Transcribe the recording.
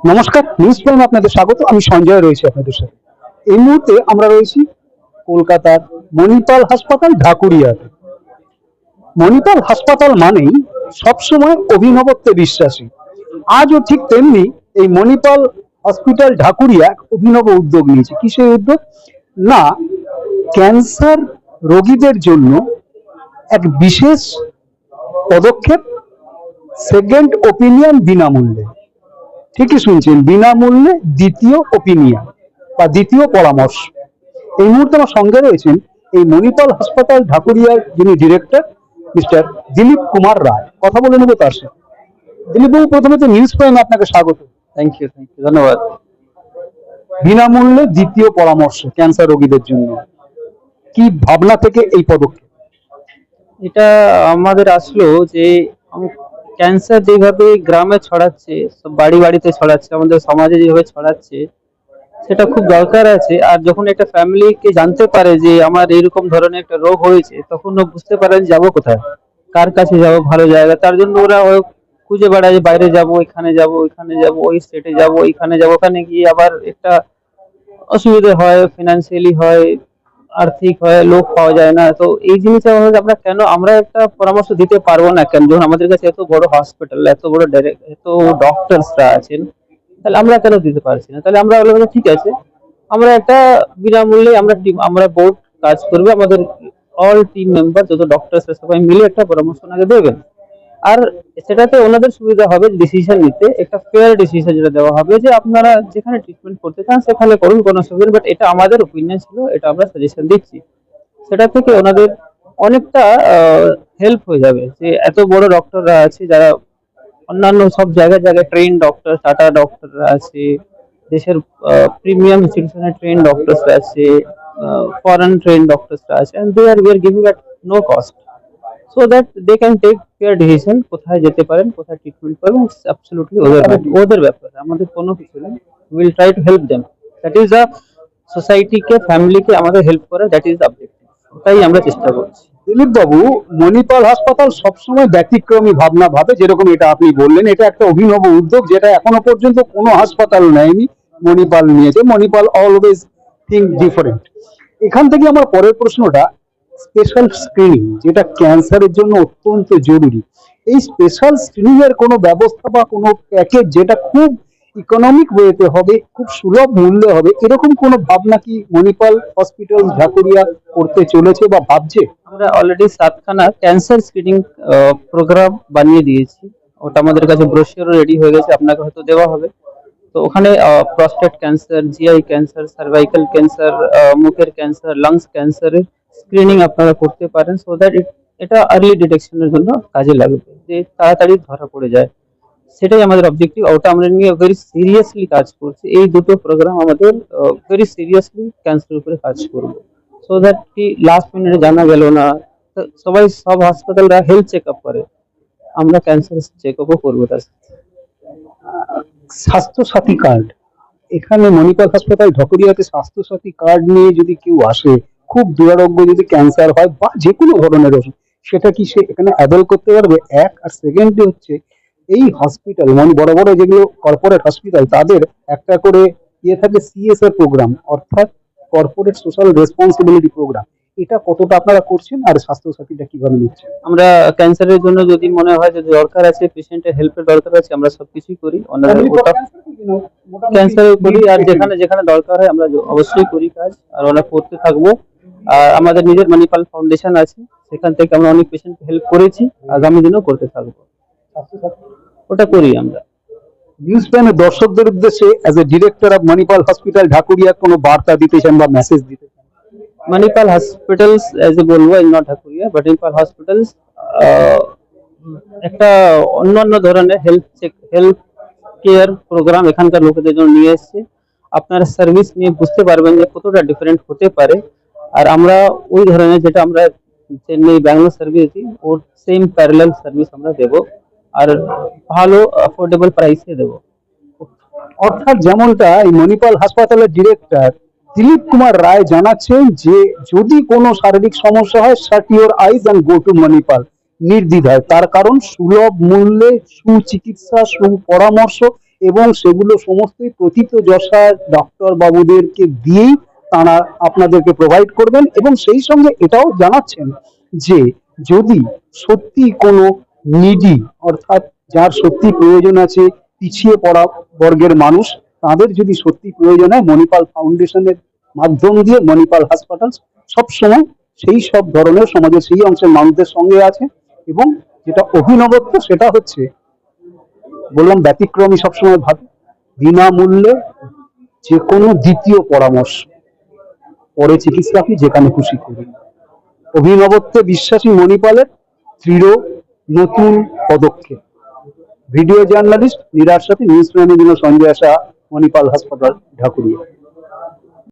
নমস্কার, news prime আপনাদের স্বাগত। আমি সঞ্জয় রয়েছি আপনাদের সাথে। এই মুহূর্তে আমরা রয়েছি কলকাতার মণিপাল হাসপাতাল, ঢাকুরিয়াতে। মণিপাল হাসপাতাল মানেই সবসময় অভিনবত্বে বিশ্বাসী। আজও ঠিক তেমনি এই মণিপাল হসপিটাল, ঢাকুরিয়া এক অভিনব উদ্যোগ নিয়েছে। কি সেই উদ্যোগ? না, ক্যান্সার রোগীদের জন্য এক বিশেষ পদক্ষেপ, সেকেন্ড ওপিনিয়ন বিনামূল্যে। ঠিকই শুনছেন বিনামূল্যে দ্বিতীয় ওপিনিয়ন বা দ্বিতীয় পরামর্শ। এই মুহূর্তে আমার সঙ্গে রয়েছেন এই মণিপাল হাসপাতাল ঢাকুরিয়ার যিনি ডিরেক্টর মিস্টার দিলীপ কুমার রায়। কথা বলে নেব তার সাথে। দিলীপ বাবু প্রথমে তো নিউজ প্রাইমে আপনাকে স্বাগত। থ্যাংক ইউ থ্যাংক ইউ ধন্যবাদ। বিনামূল্যে দ্বিতীয় পরামর্শ ক্যান্সার রোগীদের জন্য। কি ভাবনা থেকে এই পদক্ষেপ? এটা আমাদের আসলো যে ক্যান্সার যেভাবে গ্রামে ছড়াচ্ছে, সব বাড়ি বাড়িতে ছড়াচ্ছে, আমাদের সমাজে যেভাবে ছড়াচ্ছে, সেটা খুব দরকার আছে। আর যখন একটা ফ্যামিলিকে জানতে পারে যে আমার এরকম ধরনের একটা রোগ হয়েছে, তখন ও বুঝতে পারে যাব কোথায়, কার কাছে যাব, ভালো জায়গা। তার জন্য ওরা খুঁজে বেড়ায় বাইরে যাব, এখানে যাব, ওইখানে যাব, ওই স্টেটে যাব, ওইখানে যাব। ওখানে গিয়ে আবার একটা অসুবিধা হয় ফিনান্সিয়ালি হয় আর্থিক হয়, লোক পাওয়া যায় না। তো এই জিনিসটা আমরা কেন, আমরা একটা পরামর্শ দিতে পারব না কেন? যখন আমাদের কাছে এত বড় হসপিটাল এত বড় এত ডক্টরসরা আছেন, তাহলে আমরা কেন দিতে পারছি না? তাহলে আমরা ঠিক আছে, আমরা একটা বিনামূল্যে আমরা টিম আমরা বোর্ড কাজ করবে, আমাদের অল টিম মেম্বার যত ডক্টর সবাই মিলে একটা পরামর্শ ওনাকে দেবেন। আর সেটাতে ওনাদের সুবিধা হবে ডিসিশন নিতে। একটা ফেয়ার ডিসিশন যেটা দেওয়া হবে যে আপনারা যেখানে ট্রিটমেন্ট করতে চান সেখানে করুন কোনো অসুবিধা বাট এটা আমাদের ওপিনিয়ন ছিল, এটা আমরা সাজেশন দিচ্ছি। সেটা থেকে ওনাদের অনেকটা হেল্প হয়ে যাবে যে এত বড় ডক্টররা আছে, যারা অন্যান্য সব জায়গায় জায়গায় ট্রেন ডক্টর টাটা ডক্টররা আছে, দেশের প্রিমিয়াম ইনস্টিটিউশনের ট্রেন ডক্টরসরা আছে ফরেন ট্রেন ডক্টরসরা আছে and they are we are giving at no cost so that they can take care decision কোথায় যেতে পারেন কোথায় ট্রিটমেন্ট করবেন অ্যাবসলিউটলি ওদের ওদের ব্যাপার আমাদের কোনো কিছু নেই। Will try to help them that is a সোসাইটিকে ফ্যামিলিকে আমাদের হেল্প করা দ্যাট ইজ দ্য অবজেক্টিভ ওটাই আমরা চেষ্টা করছি। দিলীপ বাবু মণিপাল হাসপাতাল সবসময় ব্যতিক্রমী ভাবনা ভাবে যেরকম এটা আপনি বললেন এটা একটা অভিনব উদ্যোগ যেটা এখনও পর্যন্ত কোনো হাসপাতাল নেয়নি মণিপাল নিয়েছে মণিপাল অলওয়েজ থিঙ্ক ডিফারেন্ট এখান থেকে আমার পরের প্রশ্নটা স্পেশাল স্ক্রিনিং যেটা ক্যান্সারের জন্য অত্যন্ত জরুরি। এই স্পেশাল স্ক্রিনিং এর কোনো ব্যবস্থা বা কোনো প্যাকেজ যেটা খুব ইকোনমিক ওয়েতে হবে, খুব সুলভ মূল্যে হবে, এরকম কোনো ভাবনা কি মণিপাল হসপিটাল ঝাকুরিয়া করতে চলেছে বা ভাবছে? আমরা অলরেডি সাতখানা ক্যান্সার স্ক্রিনিং প্রোগ্রাম বানিয়ে দিয়েছি। ওটা আমাদের কাছে ব্রোশিওর রেডি হয়ে গেছে, আপনাকে হয়তো দেওয়া হবে। তো ওখানে prostate cancer GI cancer cervical cancer মুখের ক্যান্সার লাংস ক্যান্সারের স্ক্রিনিং আপনারা করতে পারেন সো দ্যাট এটা আর্লি ডিটেকশনের জন্য কাজে লাগবে, যে তাড়াতাড়ি ধরা পড়ে যায়। সেটাই আমাদের অবজেক্টিভ ওটা আমরা নিয়ে ভেরি সিরিয়াসলি কাজ করছি। এই দুটো প্রোগ্রাম আমাদের ভেরি সিরিয়াসলি ক্যান্সার উপরে কাজ করব। সো দ্যাট কি লাস্ট মিনিটে জানা গেল না সবাই সব হাসপাতালরা হেলথ চেক আপ করে। আমরা ক্যান্সার চেক আপও করব তার সাথে। স্বাস্থ্য সাথী কার্ড এখানে মণিপাল হাসপাতাল ঢকুরিয়াতে স্বাস্থ্য সাথী কার্ড নিয়ে যদি কেউ আসে খুব দুরারোগ্য যদি ক্যান্সার হয় বা যে কোনো ধরনের ওষুধ সেটা কি সে এখানে অ্যাভেল করতে পারবে? এক আর সেকেন্ডলি হচ্ছে এই হসপিটাল মানে বড় বড় যেগুলো কর্পোরেট হসপিটাল তাদের একটা করে ইয়ে থাকে সিএসআর প্রোগ্রাম অর্থাৎ কর্পোরেট সোশ্যাল রেসপন্সিবিলিটি প্রোগ্রাম এটা কতটা আপনারা করছেন আর স্বাস্থ্য সাথীটা কীভাবে নিচ্ছেন? আমরা ক্যান্সারের জন্য যদি মনে হয় যে দরকার আছে পেশেন্টের হেল্পের দরকার আছে আমরা সবকিছুই করি। ওনারা ওটা করি আর যেখানে যেখানে দরকার হয় আমরা অবশ্যই করি কাজ। আর ওরা করতে থাকব। আর আমাদের নিজের মানিপাল ফাউন্ডেশন আছে সেখান থেকে আমরা অনেক পেশেন্ট হেল্প করেছি আগামী দিনেও করতে থাকব। ওটা করি আমরা। নিউজ প্যানের দর্শকদের উদ্দেশ্যে as a director of Manipal hospital Dhakuria কোনো বার্তা দিতে চান বা মেসেজ দিতে চান? Manipal hospitals as a বলব is not Dhakuria Manipal hospitals আহ, একটা অন্যান্য ধরনের health check health care programme এখানকার লোকেদের জন্য নিয়ে এসেছে। আপনারা সার্ভিস নিয়ে বুঝতে পারবেন যে কতটা ডিফারেন্ট হতে পারে। আর আমরা ওই ধরনের যেটা আমরা চেন্নাই ব্যাঙ্গালোর সার্ভিস দিই ওর সেম প্যারালাল সার্ভিস আমরা দেবো। আর ভালো অ্যাফোর্ডেবল প্রাইসে দেবো। অর্থাৎ যেমনটা এই মণিপাল হাসপাতালের ডিরেক্টর দিলীপ কুমার রায় জানাচ্ছেন যে, যদি কোনো শারীরিক সমস্যা হয় shut your eyes and go to Manipal. নির্দ্বিধায়। তার কারণ, সুলভ মূল্যে সুচিকিৎসা, সুপরামর্শ এবং সেগুলো সমস্তই প্রথিত যশার ডক্টর বাবুদেরকে দিয়েই তারা আপনাদেরকে প্রোভাইড করবেন এবং সেই সঙ্গে এটাও জানাচ্ছেন যে যদি সত্যি কোনো নিডি অর্থাৎ যার সত্যি প্রয়োজন আছে, পিছিয়ে পড়া বর্গের মানুষ, তাদের যদি সত্যি প্রয়োজন হয় মণিপাল ফাউন্ডেশনের মাধ্যম দিয়ে মণিপাল হাসপাতাল সবসময় সেই সব ধরনের সমাজের, সেই অংশের মানুষদের সঙ্গে আছে এবং যেটা অভিনবত্ব, সেটা হচ্ছে, বললাম ব্যতিক্রমী সবসময় ভাবে, বিনামূল্যে যে কোনো দ্বিতীয় পরামর্শ। পরে চিকিৎসা কি যেখানে খুশি করুন। অভিনবত্বে বিশ্বাসী মণিপালের দৃঢ় নতুন পদক্ষেপ। ভিডিও জার্নালিস্ট নিরার সাথে নিউজ প্রেমী সঞ্জয় শাহ মণিপাল হাসপাতাল, ঢাকুরিয়া।